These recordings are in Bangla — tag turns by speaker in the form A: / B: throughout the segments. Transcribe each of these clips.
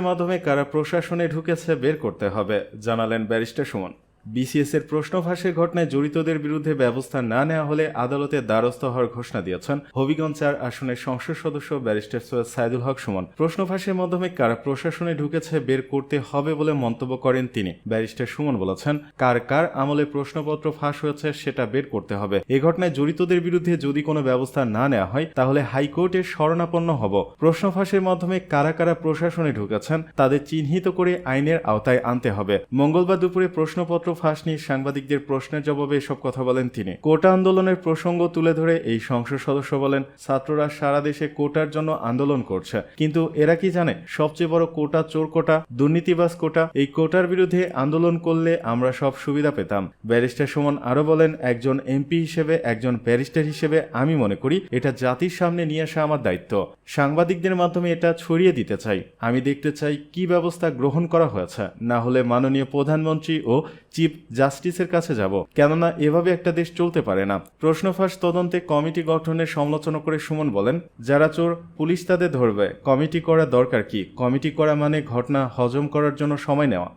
A: মাধ্যমে কারা প্রশাসনে ঢুকেছে বের করতে হবে জানালেন ব্যারিস্টার সুমন। বিসিএস এর প্রশ্ন ফাঁসের ঘটনায় জড়িতদের বিরুদ্ধে ব্যবস্থা না নেওয়া হলে আদালতে দ্বারস্থ হওয়ার ঘোষণা দিয়েছেন হবিগঞ্জ চার আসনের সংসদ সদস্য ব্যারিস্টার সৈয়দ সাইদুল হক সুমন। প্রশ্ন ফাঁসের মাধ্যমে কারা প্রশাসনে ঢুকেছে বের করতে হবে বলে মন্তব্য করেন তিনি। ব্যারিস্টার সুমন বলেছেন, কার কার আমলে প্রশ্নপত্র ফাঁস হয়েছে সেটা বের করতে হবে। এ ঘটনায় জড়িতদের বিরুদ্ধে যদি কোনো ব্যবস্থা না নেওয়া হয়, তাহলে হাইকোর্টের শরণাপন্ন হব। প্রশ্ন ফাঁসের মাধ্যমে কারা কারা প্রশাসনে ঢুকেছেন, তাদের চিহ্নিত করে আইনের আওতায় আনতে হবে। মঙ্গলবার দুপুরে প্রশ্নপত্র ফাঁস নিয়ে সাংবাদিকদের প্রশ্নের জবাবে এসব কথা বলেন তিনি। কোটা আন্দোলনের প্রসঙ্গ তুলে ধরে এই সংসদ সদস্য বলেন, ছাত্ররা সারা দেশে কোটার জন্য আন্দোলন করছে। কিন্তু এরা কি জানে, সবচেয়ে বড় কোটা চোর কোটা, দুর্নীতিবাজ কোটা, এই কোটার বিরুদ্ধে আন্দোলন করলে আমরা সব সুবিধা পেতাম। ব্যারিস্টার সুমন আরও বলেন, একজন এমপি হিসেবে, একজন ব্যারিস্টার হিসেবে আমি মনে করি, এটা জাতির সামনে নিয়ে আসা আমার দায়িত্ব। সাংবাদিকদের মাধ্যমে এটা ছড়িয়ে দিতে চাই। আমি দেখতে চাই কি ব্যবস্থা গ্রহণ করা হয়েছে। না হলে মাননীয় প্রধানমন্ত্রী ও চিফ জাস্টিসের কাছে যাব। কেননা এভাবে একটা দেশ চলতে পারে না। প্রশ্নফাঁস তদন্তে কমিটি গঠনের সমালোচনা করে সুমন বলেন, যারা চোর, পুলিশ তাদের ধরবে। কমিটি করা দরকার কি? কমিটি করা মানে ঘটনা হজম করার জন্য সময় নেওয়া।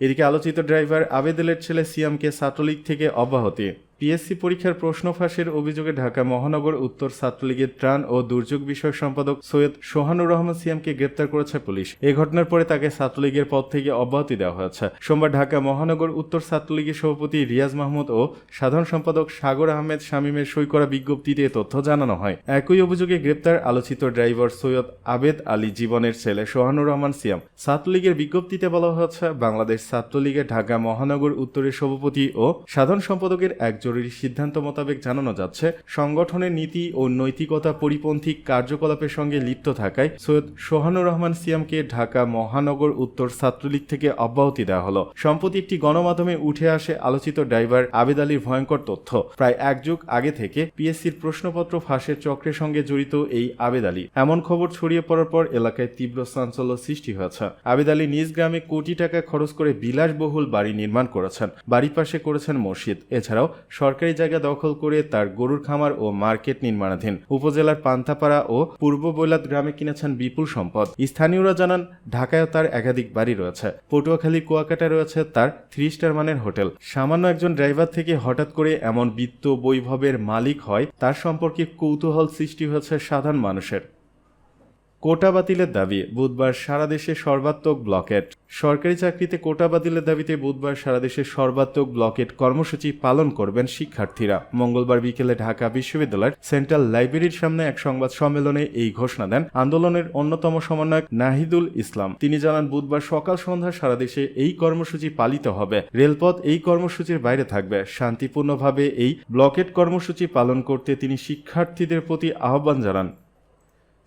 A: এদিকে আলোচিত ড্রাইভার আবেদেলের ছেলে সিয়ামকে ছাত্রলীগ থেকে অব্যাহতি। পিএসসি পরীক্ষার প্রশ্ন ফাঁসের অভিযোগে ঢাকা মহানগর উত্তর ছাত্রলীগের ত্রাণ ও দুর্যোগ বিষয়ক সম্পাদক সৈয়দ সোহানুর রহমান সিয়ামকে গ্রেপ্তার করেছে পুলিশ। এ ঘটনার পরে তাকে ছাত্রলীগের পদ থেকে অব্যাহতি দেওয়া হয়েছে। সোমবার ঢাকা মহানগর উত্তর ছাত্রলীগের সভাপতি রিয়াজ মাহমুদ ও সাধারণ সম্পাদক সাগর আহমেদ শামীমের সই করা বিজ্ঞপ্তিতে তথ্য জানানো হয়। একই অভিযোগে গ্রেপ্তার আলোচিত ড্রাইভার সৈয়দ আবেদ আলী জীবনের ছেলে সোহানুর রহমান সিয়াম। ছাত্রলীগের বিজ্ঞপ্তিতে বলা হয়েছে, বাংলাদেশ ছাত্রলীগের ঢাকা মহানগর উত্তরের সভাপতি ও সাধারণ সম্পাদকের এক জরুরি সিদ্ধান্ত মোতাবেক জানানো যাচ্ছে। সংগঠনের নীতি ও নৈতিকতা পরিপন্থী কার্যকলাপের সঙ্গে লিপ্ত থাকায় সৈয়দ সোহানুর রহমান সিয়ামকে ঢাকা মহানগর উত্তর ছাত্রলীগ থেকে অব্যাহতি দেওয়া হলো। সম্প্রতি একটি গণমাধ্যমে উঠে আসে আলোচিত ড্রাইভার আবেদ আলীর ভয়ঙ্কর তথ্য। প্রায় এক যুগ আগে থেকে পিএসসির প্রশ্নপত্র ফাঁসের চক্রের সঙ্গে জড়িত এই আবেদ আলী। এমন খবর ছড়িয়ে পড়ার পর এলাকায় তীব্র চাঞ্চল্য সৃষ্টি হয়েছে। আবেদ আলী নিজ গ্রামে কোটি টাকা খরচ করে বিলাসবহুল বাড়ি নির্মাণ করেছেন। বাড়ির পাশে করেছেন মসজিদ। এছাড়াও সরকারি জায়গা দখল করে তার গরুর খামার ও মার্কেট নির্মাণাধীন। উপজেলার পান্থাপাড়া ও পূর্ব বৈলাত গ্রামে কিনেছেন বিপুল সম্পদ। স্থানীয়রা জানান ঢাকায় তার একাধিক বাড়ি রয়েছে। পটুয়াখালী কুয়াকাটা রয়েছে তার থ্রি স্টার মানের হোটেল। সামান্য একজন ড্রাইভার থেকে হঠাৎ করে এমন বিত্ত বৈভবের মালিক হয়, তার সম্পর্কে কৌতূহল সৃষ্টি হয়েছে সাধারণ মানুষের। কোটা বাতিলের দাবি, বুধবার সারা দেশে সর্বাত্মক ব্লকেট। সরকারি চাকরিতে কোটা বাতিলের দাবিতে বুধবার সারা দেশে সর্বাত্মক ব্লকেট কর্মসূচি পালন করবেন শিক্ষার্থীরা। মঙ্গলবার বিকেলে ঢাকা বিশ্ববিদ্যালয়ের সেন্ট্রাল লাইব্রেরির সামনে এক সংবাদ সম্মেলনে এই ঘোষণা দেন আন্দোলনের অন্যতম সমন্বয়ক নাহিদুল ইসলাম। তিনি জানান, বুধবার সকাল সন্ধ্যা সারা দেশে এই কর্মসূচি পালিত হবে। রেলপথ এই কর্মসূচির বাইরে থাকবে। শান্তিপূর্ণভাবে এই ব্লকেট কর্মসূচি পালন করতে তিনি শিক্ষার্থীদের প্রতি আহ্বান জানান।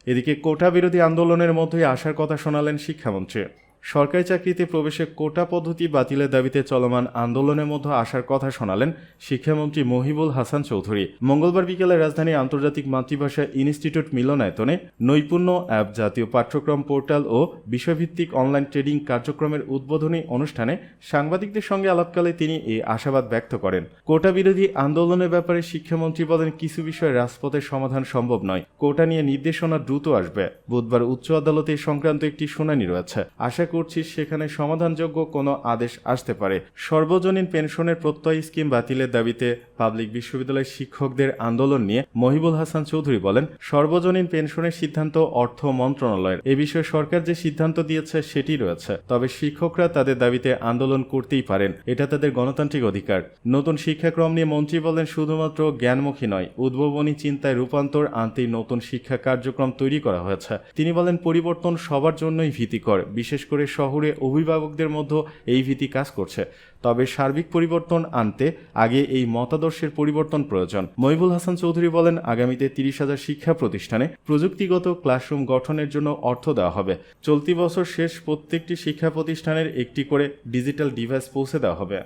A: এদিকে কোটা বিরোধী আন্দোলনের মধ্যেই আসার কথা শোনালেন শিক্ষামন্ত্রী। সরকারি চাকরিতে প্রবেশে কোটা পদ্ধতি বাতিলের দাবিতে চলমান আন্দোলনের মধ্যে আসার কথা শোনালেন শিক্ষামন্ত্রী মহিবুল হাসান চৌধুরী। মঙ্গলবার বিকেলে রাজধানী আন্তর্জাতিক মাতৃভাষা ইনস্টিটিউট মিলনায়তনে নৈপুণ্য অ্যাপ জাতীয় পাঠ্যক্রম পোর্টাল ও বিষয়ভিত্তিক অনলাইন ট্রেডিং কার্যক্রমের উদ্বোধনী অনুষ্ঠানে সাংবাদিকদের সঙ্গে আলাপকালে তিনি এই আশাবাদ ব্যক্ত করেন। কোটা বিরোধী আন্দোলনের ব্যাপারে শিক্ষামন্ত্রী বলেন, কিছু বিষয়ে রাজপথের সমাধান সম্ভব নয়। কোটা নিয়ে নির্দেশনা দ্রুত আসবে। বুধবার উচ্চ আদালতে সংক্রান্ত একটি শুনানি রয়েছে। আশা করছি, সেখানে সমাধানযোগ্য কোনো আদেশ আসতে পারে। সর্বজনীন পেনশনের প্রত্যয় স্কিম বাতিলের দাবিতে পাবলিক বিশ্ববিদ্যালয়ের শিক্ষকদের আন্দোলন নিয়ে মহিবুল হাসান চৌধুরী বলেন, সর্বজনীন পেনশনের সিদ্ধান্ত অর্থ মন্ত্রণালয়ের। এ বিষয়ে সরকার যে সিদ্ধান্ত দিয়েছে, সেটি রয়েছে। তবে শিক্ষকরা তাদের দাবিতে আন্দোলন করতেই পারেন, এটা তাদের গণতান্ত্রিক অধিকার। নতুন শিক্ষাক্রম নিয়ে মন্ত্রী বলেন, শুধুমাত্র জ্ঞানমুখী নয়, উদ্ভাবনী চিন্তায় রূপান্তর আনতেই নতুন শিক্ষা কার্যক্রম তৈরি করা হয়েছে। তিনি বলেন, পরিবর্তন সবার জন্যই ভীতিকর, বিশেষ করে শহরে অভিভাবকদের মধ্যে এই ভীতি কাজ করছে। তবে সার্বিক পরিবর্তন আনতে আগে এই মতাদর্শের পরিবর্তন প্রয়োজন। মহিবুল হাসান চৌধুরী বলেন, আগামীতে তিরিশ হাজার শিক্ষা প্রতিষ্ঠানে প্রযুক্তিগত ক্লাসরুম গঠনের জন্য অর্থ দেওয়া হবে। চলতি বছর শেষ প্রত্যেকটি শিক্ষা প্রতিষ্ঠানের একটি করে ডিজিটাল ডিভাইস পৌঁছে দেওয়া হবে।